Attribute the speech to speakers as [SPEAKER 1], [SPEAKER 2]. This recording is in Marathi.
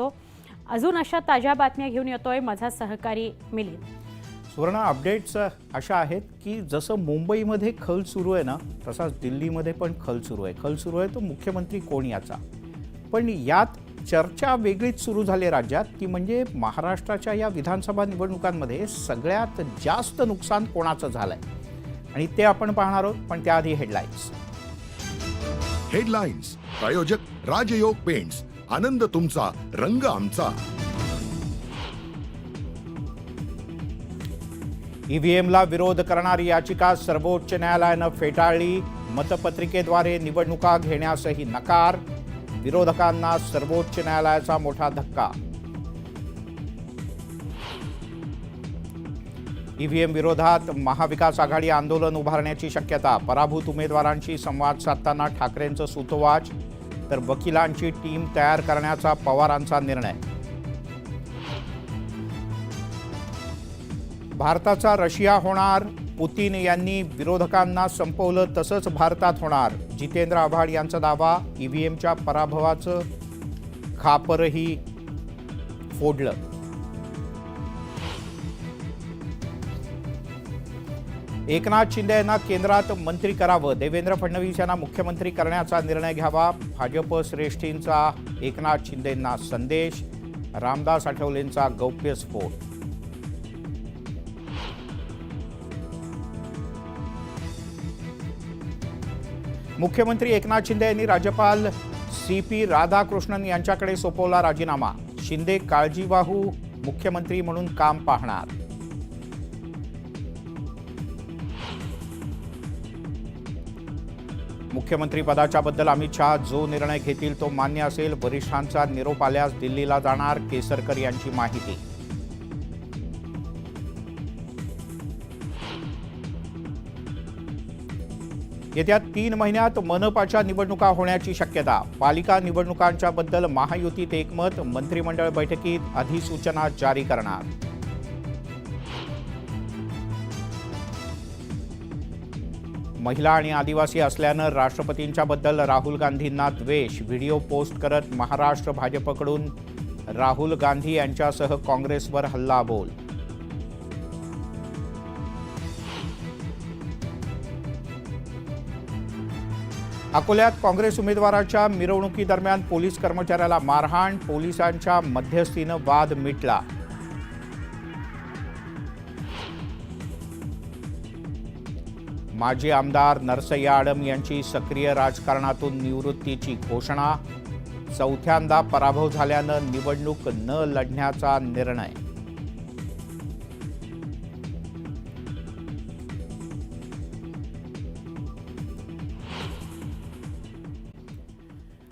[SPEAKER 1] होतो अजून अशा ताज्या बातम्या घेऊन येतोय माझा सहकारी मिलिंद.
[SPEAKER 2] सुवर्ण अपडेट्स अशा आहेत की जसं मुंबईमध्ये खल सुरू आहे ना तसाच दिल्लीमध्ये पण खल सुरू आहे. खल सुरू आहे तो मुख्यमंत्री कोण याचा? पण यात चर्चा वेगळीच सुरू झाली आहे राज्यात ती म्हणजे महाराष्ट्राच्या या विधानसभा निवडणुकांमध्ये सगळ्यात जास्त नुकसान कोणाचं झालंय? आणि ते आपण पाहणार आहोत पण त्याआधी हेडलाईन्स
[SPEAKER 3] हेडलाईन्स प्रायोजक राजयोग पेंट्स आनंद तुमचा रंग आमचा.
[SPEAKER 2] ईव्हीएमला विरोध करणारी याचिका सर्वोच्च न्यायालयानं फेटाळली. मतपत्रिकेद्वारे निवडणुका घेण्यासही नकार. विरोधकांना सर्वोच्च न्यायालयाचा मोठा धक्का. ईव्हीएम विरोधात महाविकास आघाडी आंदोलन उभारण्याची शक्यता. पराभूत उमेदवारांशी संवाद साधताना ठाकरेंचं सुतोवाच. तर वकिलांची टीम तयार करण्याचा पवारांचा निर्णय. भारताचा रशिया होणार पुतीन यांनी विरोधकांना संपवलं तसंच भारतात होणार. जितेंद्र आव्हाड यांचा दावा ईव्हीएमच्या पराभवाचं खापरही फोडलं. एकनाथ शिंदे यांना केंद्रात मंत्री करावं. देवेंद्र फडणवीस यांना मुख्यमंत्री करण्याचा निर्णय घ्यावा. भाजप श्रेष्ठींचा एकनाथ शिंदेंना संदेश. रामदास आठवलेंचा गौप्यस्फोट मुख्यमंत्री एकनाथ शिंदे यांनी राज्यपाल सी पी राधाकृष्णन यांच्याकडे सोपवला राजीनामा. शिंदे काळजीवाहू मुख्यमंत्री म्हणून काम पाहणार. मुख्यमंत्रीपदाच्याबद्दल अमित शहा जो निर्णय घेतील तो मान्य असेल. वरिष्ठांचा निरोप आल्यास दिल्लीला जाणार केसरकर यांची माहिती. येत्या तीन महिन्यात मनपाच्या निवडणुका होण्याची शक्यता. पालिका निवडणुकांच्याबद्दल महायुतीत एकमत. मंत्रिमंडळ बैठकीत अधिसूचना जारी करणार. महिला आणि आदिवासी असल्यानं राष्ट्रपतींच्याबद्दल राहुल गांधींना द्वेष. व्हिडिओ पोस्ट करत महाराष्ट्र भाजपकडून राहुल गांधी यांच्यासह काँग्रेसवर हल्लाबोल. अकोल्यात काँग्रेस उमेदवाराच्या मिरवणुकीदरम्यान पोलीस कर्मचाऱ्याला मारहाण पोलिसांच्या मध्यस्थीनं वाद मिटला. माजी आमदार नरसय्या आडम यांची सक्रिय राजकारणातून निवृत्तीची घोषणा. चौथ्यांदा पराभव झाल्यानं निवडणूक न लढण्याचा निर्णय.